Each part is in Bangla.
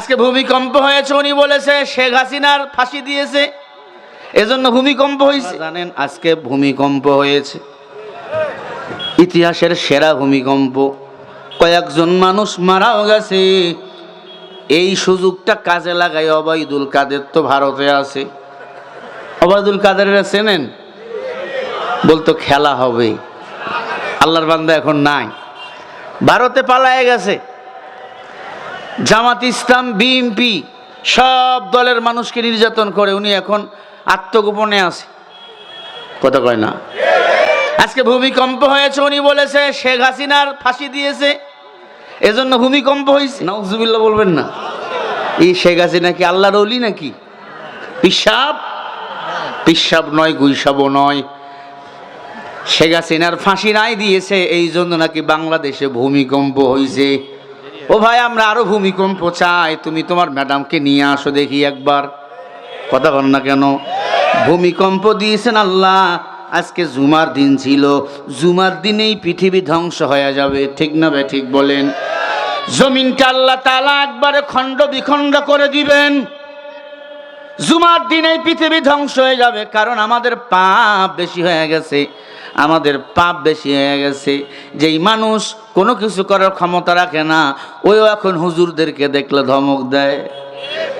আজকে ভূমিকম্প হয়েছে, উনি বলেছে, শেখ হাসিনার ফাঁসি দিয়েছে। এজন্য ভূমিকম্প হয়েছে। জানেন, আজকে ভূমিকম্প হয়েছে। ইতিহাসের সেরা ভূমিকম্প। কয়েকজন মানুষ মারাও গেছে। এই সুযোগটা কাজে লাগাই অবাইদুল কাদের তো ভারতে আছে। অবায়দুল কাদেরের চেনেন? বলতো খেলা হবে। আল্লাহর বান্দা এখন নাই। ভারতে পালায় গেছে। জামাত ইসলাম, বিএনপি, সব দলের মানুষকে নির্যাতন করে উনি এখন আত্মগোপনে আছে। কথা কয় না? আজকে ভূমিকম্প হয়েছে, উনি বলেছে, শেখ হাসিনার ফাঁসি দিয়েছে। এজন্য ভূমিকম্প হয়েছে। নজুবিল্লা বলবেন না। এই শেখ হাসিনা কি আল্লাহর অলি নাকি? পিসাব? পিসাব নয়, গুইসাবও নয়। শেখ হাসিনার ফাঁসি নাই দিয়েছে এই জন্য নাকি বাংলাদেশে ভূমিকম্প হয়েছে ও ভাই, আমরা আরও ভূমিকম্প চাই। তুমি তোমার ম্যাডামকে নিয়ে আসো দেখি একবার। কথা বল না কেন? ভূমিকম্প দিয়েছেন আল্লাহ। আজকে জুমার দিন ছিল। জুমার দিনেই পৃথিবী ধ্বংস হয়ে যাবে। ঠিক না বে ঠিক বলেন? জমিনটা আল্লাহ তালা একবারে খণ্ড বিখণ্ড করে দিবেন। জুমার দিনেই পৃথিবী ধ্বংস হয়ে যাবে। কারণ আমাদের পাপ বেশি হয়ে গেছে। আমাদের পাপ বেশি হয়ে গেছে। যেই মানুষ কোনো কিছু করার ক্ষমতা রাখে না, ওইও এখন হুজুরদেরকে দেখলে ধমক দেয়,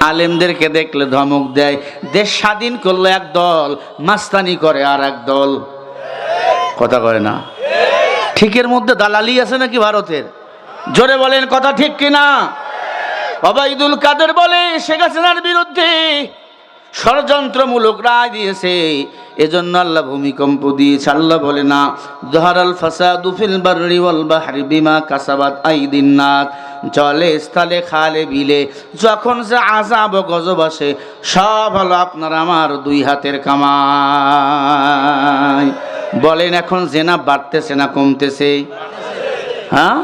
আলেমদেরকে দেখলে ধমক দেয়। দেশ স্বাধীন করলে এক দল, মাস্তানি করে আর এক দল। কথা কয় না? ঠিকের মধ্যে দালালি আছে নাকি ভারতের? জোরে বলেন, কথা ঠিক কিনা? অবাইদুল কাদের বলে, শেখ হাসিনার বিরুদ্ধে ষড়যন্ত্রমূলক রায় দিয়েছে। এজন্য আল্লাহ ভূমিকম্প দিয়েছে। আল্লাহ বলে, না, জহারাল ফাসাদু ফিল বাররি ওয়াল বাহরি বিমা কাসাবাত আইদিন নাস। জলে, স্থলে, খালে, বিলে, যখন যে আজাব গজব আসে, সব হলো আপনার আমার দুই হাতের কামাই। বলেন, এখন জেনা বাড়তেছে না কমতেছে? হ্যাঁ?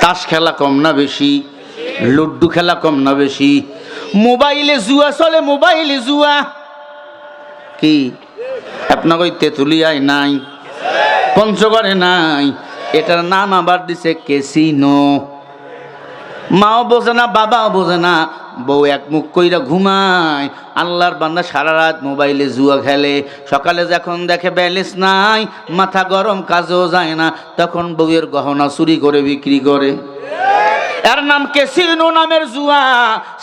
তাস খেলা কম না বেশি, লুড্ডু খেলা কম না বেশি। মোবাইলে জুয়া চলে, মোবাইলে জুয়া। কি? আপনার ওই তেঁতুলিয়ায় নাই, পঞ্চগড়ে নাই। এটার নাম আবার দিছে কেসিনো। মাও বোঝে না, বাবাও বোঝে না, বউ এক মুখ কইরা ঘুমায়। আল্লাহর বান্দা সারা রাত মোবাইলে জুয়া খেলে। সকালে যখন দেখে ব্যালেন্স নাই, মাথা গরম, কাজও যায় না, তখন বউয়ের গহনা চুরি করে, বিক্রি করে। এর নাম কেসিনো নামের জুয়া।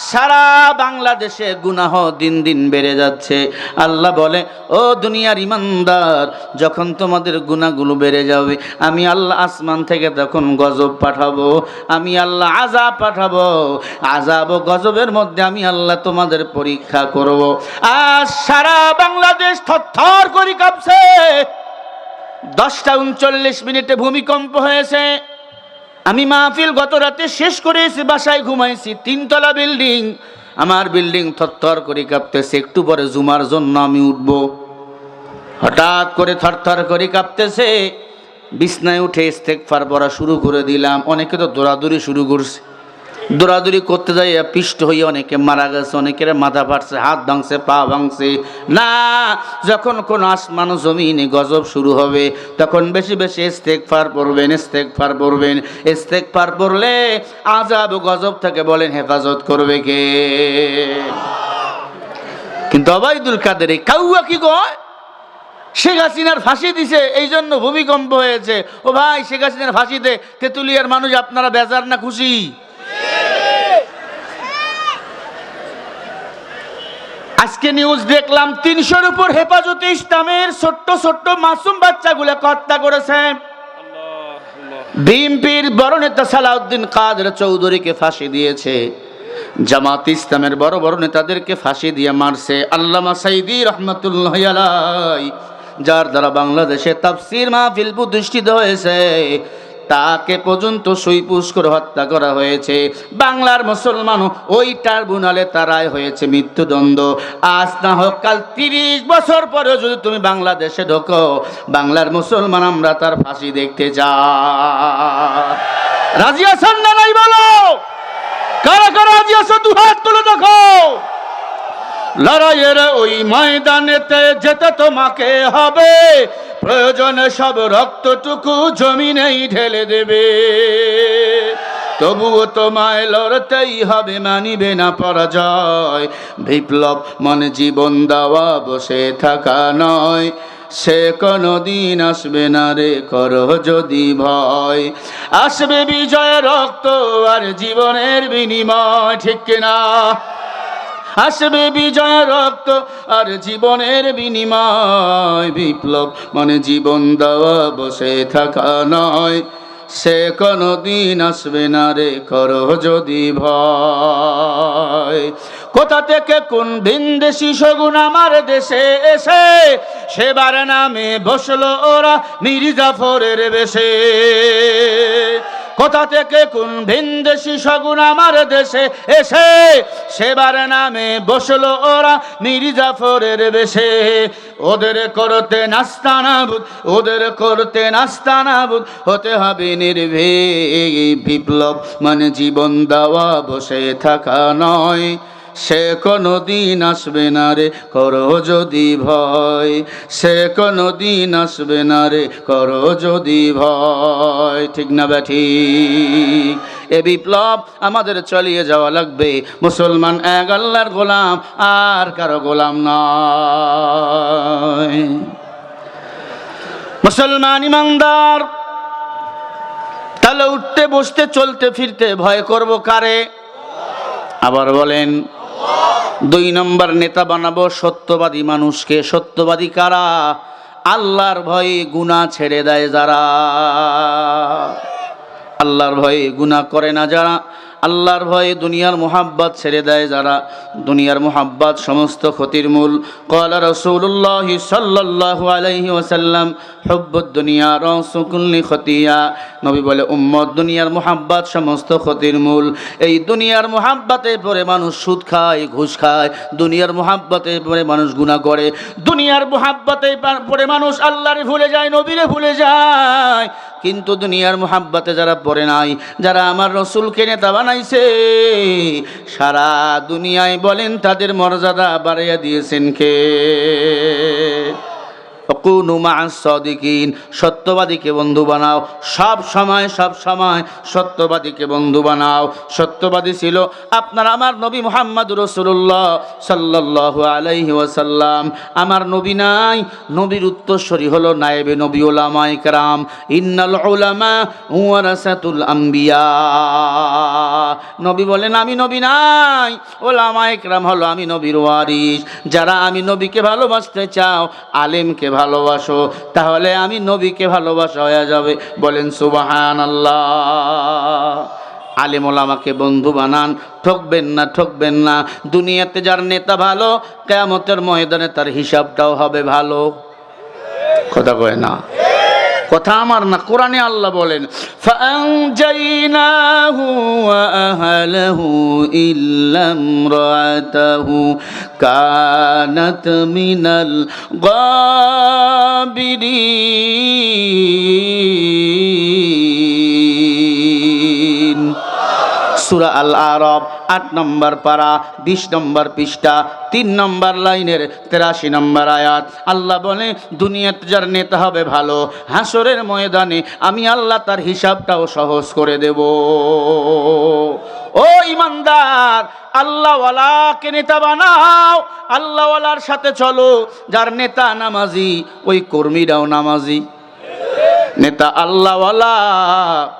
সারা বাংলাদেশে গুনাহ দিন দিন বেড়ে যাচ্ছে। আল্লাহ বলে, ও দুনিয়ার ইমানদার, যখন তোমাদের গুনাহগুলো বেড়ে যাবে, আমি আল্লাহ আসমান থেকে তখন গজব পাঠাবো, আমি আল্লাহ আজাব পাঠাবো। আজাব ও গজবের মধ্যে আমি আল্লাহ তোমাদের পরীক্ষা করব। আর সারা বাংলাদেশ থরথর করে কাঁপছে। দশটা উনচল্লিশ মিনিটে ভূমিকম্প হয়েছে। আমি মাহফিল গত রাতে শেষ করে এসে বাসায় ঘুমাইছি, তিনতলা বিল্ডিং। আমার বিল্ডিং থরথর করে কাঁপতেছে, একটু পরে জুমার জন্য আমি উঠব। হঠাৎ করে থরথর করে কাঁপতেছে, বিছনায় উঠে ইস্তেকফার পড়া শুরু করে দিলাম। অনেকে তো দৌড়াদৌড়ি শুরু করছে। দৌড়াদৌড়ি করতে যাই পিষ্ট হয়ে অনেকে মারা গেছে, অনেকের মাথা ফাটছে, হাত ভাঙছে, পা ভাঙছে। না, যখন কোন আসমান জমিনে গজব শুরু হবে, তখন বেশি বেশি ইস্তেকফার পড়বেন ইস্তেকফার পড়বেন। ইস্তেকফার পড়লে আজাব গজব থেকে বলেন, হেফাজত করবে কে? কিন্তু অবাইদুল কাদের কাউয়া কি কয়? শেখ হাসিনার ফাঁসি দিছে এই জন্য ভূমিকম্প হয়েছে। ও ভাই, শেখ হাসিনার ফাঁসিতে তেঁতুলিয়ার মানুষ আপনারা বেজার না খুশি? আজকে নিউজ দেখলাম, তিনশোর উপর হেফাজতে ইসলামের ছোট্ট ছোট্ট মাসুম বাচ্চাগুলো হত্যা করেছে। বিএনপির বড় নেতা সালাউদ্দিন কাদের চৌধুরীকে ফাঁসি দিয়েছে। জামাত ইসলামের বড় বড় নেতাদেরকে ফাঁসি দিয়ে মারছে আল্লামা সাইদি রহমতুল্লাহ যার দ্বারা বাংলাদেশে তাফসির মাহফিল প্রতিষ্ঠিত হয়েছে। তাকে পর্যন্ত সুইপুষ করে হত্যা করা হয়েছে। বাংলার মুসলমান ওই ট্রাইব্যুনালে তারাই হয়েছে মৃত্যুদণ্ড। আজ না হোক কাল তিরিশ বছর পরেও যদি তুমি বাংলাদেশে ঢোকো, বাংলার মুসলমান আমরা তার ফাঁসি দেখতে যা। রাজি আছেন না নাই বলো? কারা কারা রাজি আছো দু হাত তুলে দেখো। লড়াইয়ের ওই ময়দানেতে যেতে তোমাকে হবে। প্রয়োজনে সব রক্তটুকু জমিনেই ঢেলে দেবে। তবুও তোমায় লড়তেই হবে, মানিবে না পরাজয়। বিপ্লব মনে জীবন দেওয়া, বসে থাকা নয়। সে কোনো দিন আসবে না রে, করো যদি ভয়। আসবে বিজয় রক্ত আর জীবনের বিনিময়, ঠিক কিনা? আসবে বিজয় রক্ত আর জীবনের বিনিময় বিপ্লব। মানে জীবন দেওয়া, বসে থাকা নয়। সে কোনো দিন আসবে না রে, করো যদি ভয়। কোথা থেকে কোন ভিনদেশি শগুন আমার দেশে এসে, সেবার নামে বসল ওরা মির্জাফরের বেশে। কোথা থেকে কোন ভিনদেশি শগুন আমার দেশে এসে? সেবার নামে বসল ওরা মির্জাফরের বেশে। ওদের করতে নাস্তানাবুদ ওদের করতে নাস্তানাবুদ হতে হবে নির্ভীক, বিপ্লব মানে জীবন দেওয়া, বসে থাকা নয়। সে কোনো দিন আসবে না রে, করো যদি ভয়। সে কোনো দিন আসবে না রে, করো যদি ভয়। ঠিক না ব্যাঠি এ বিপ্লব আমাদের চালিয়ে যাওয়া লাগবে। মুসলমান এক আল্লাহর গোলাম, আর কারও গোলাম নয়। মুসলমান ইমানদার, তাহলে উঠতে, বসতে, চলতে, ফিরতে ভয় করব কারে? আবার বলেন দুই নম্বর নেতা বানাবো সত্যবাদী মানুষকে। সত্যবাদী কারা? আল্লাহর ভয়ে গুণা ছেড়ে দেয় যারা। আল্লাহর ভয়ে গুণা করে না যারা। আল্লাহর ভয়ে দুনিয়ার মোহাব্বত ছেড়ে দেয় যারা। দুনিয়ার মোহাব্বত সমস্ত ক্ষতির মূল। কলা রসুল্লাহ সাল্লাল্লাহু আলাইহি ওয়াসাল্লাম হব্বত দুনিয়া রসুকুল্লি খতিয়া নবী বলে, উম্মত দুনিয়ার মোহাব্বত সমস্ত ক্ষতির মূল। এই দুনিয়ার মোহাব্বতে পরে মানুষ সুদ খায়, ঘুষ খায়। দুনিয়ার মোহাব্বতে পরে মানুষ গুণা করে। দুনিয়ার মোহাব্বতে পরে মানুষ আল্লাহরে ভুলে যায়, নবীরে ভুলে যায়। কিন্তু দুনিয়ার মোহাব্বতে যারা পড়ে নাই, যারা আমার রসুলকে নেতা বানাইছে। সারা দুনিয়ায় বলেন তাদের মর্যাদা বাড়াইয়া দিয়েছেন কে? সদিকিন, সত্যবাদীকে বন্ধু বানাও। সব সময় সব সময় সত্যবাদীকে বন্ধু বানাও। সত্যবাদী ছিল আপনার, আমার নবী মোহাম্মদ রসুল্লাহ সাল্লাহ আলাইহি ওয়াসাল্লাম। আমার নবী নাই। নবীর উত্তরস্বরী হলো নায়েবে নবী ওলামা ইকরাম। ইন্নাল উলামা ওয়ারাসাতুল আম্বিয়া। নবী বলেন, আমি নবী নাই। ওলামা ইকরাম হলো আমি নবীর ওয়ারিস যারা আমি নবীকে ভালোবাসতে চাও, আলেমকে ভালোবাসো, তাহলে আমি নবীকে ভালোবাসা হয়ে যাবে। বলেন সুবাহান আল্লাহ আলেম বন্ধু বানান, ঠকবেন না ঠকবেন না। দুনিয়াতে যার নেতা ভালো, কেয়ামতের ময়দানে তার হিসাবটাও হবে ভালো। কথা কয় না? কথা আমার না, কোরআনে আল্লাহ বলেন فأنجيناه وأهله إلا امرأته كانت من الغابرين সুরা আল আরব আট নম্বর পারা, বিশ নম্বর পৃষ্ঠা, তিন নম্বর লাইনের তেরাশি নম্বর আয়াত। আল্লাহ বলে দুনিয়াতে যার নেতা হবে ভালো, হাসরের ময়দানে আমি আল্লাহ তার হিসাবটাও সহজ করে দেব। ও ইমানদার, আল্লাহওয়ালাকে নেতা বানাও, আল্লাহওয়ালার সাথে চলো, যার নেতা নামাজি, ওই কর্মীরাও নামাজি। নেতা আল্লাহওয়ালা,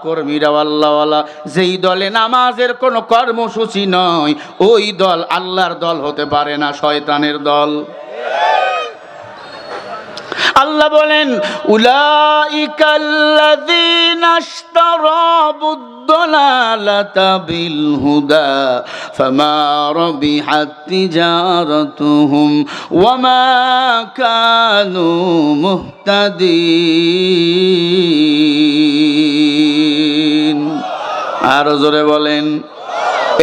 কর্মীরা আল্লাহওয়ালা, যেই দলে নামাজের কোনো কর্মসূচি নয়, ওই দল আল্লাহর দল হতে পারে না, শয়তানের দল। আল্লাহ বলেন, উলাইকাল্লাযীনা ইশতারাবুদ-দালালাতা বিল হুদা ফামা রাবিহাত তিজারাতুহুম, ওয়ামা কানু মুহতাদিন। আর জোরে বলেন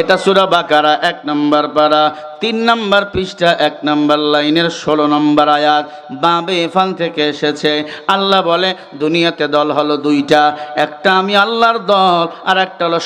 এটা সুরা বাকারা, এক নম্বর পারা। তিন নম্বর পৃষ্ঠা, এক নম্বর লাইনের ষোলো নম্বর আয়াত। বাবে এফান থেকে এসেছে। আল্লাহ বলে, দুনিয়াতে দল হলো দুইটা। একটা আমি আল্লাহর দল আর একটা হলো